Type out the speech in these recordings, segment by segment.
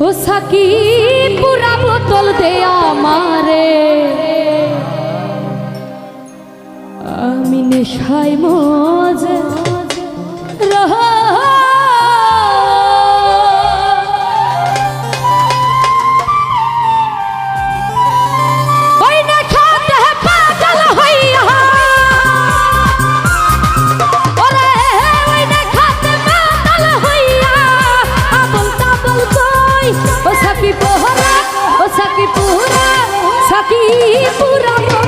ও Psaki পুরা বোতল দে আমারে? আমি নেশায় মজা রহ pura ropa.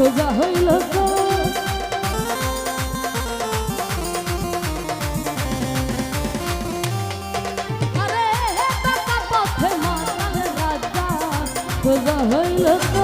সোজা হইল সোজা হইল তো।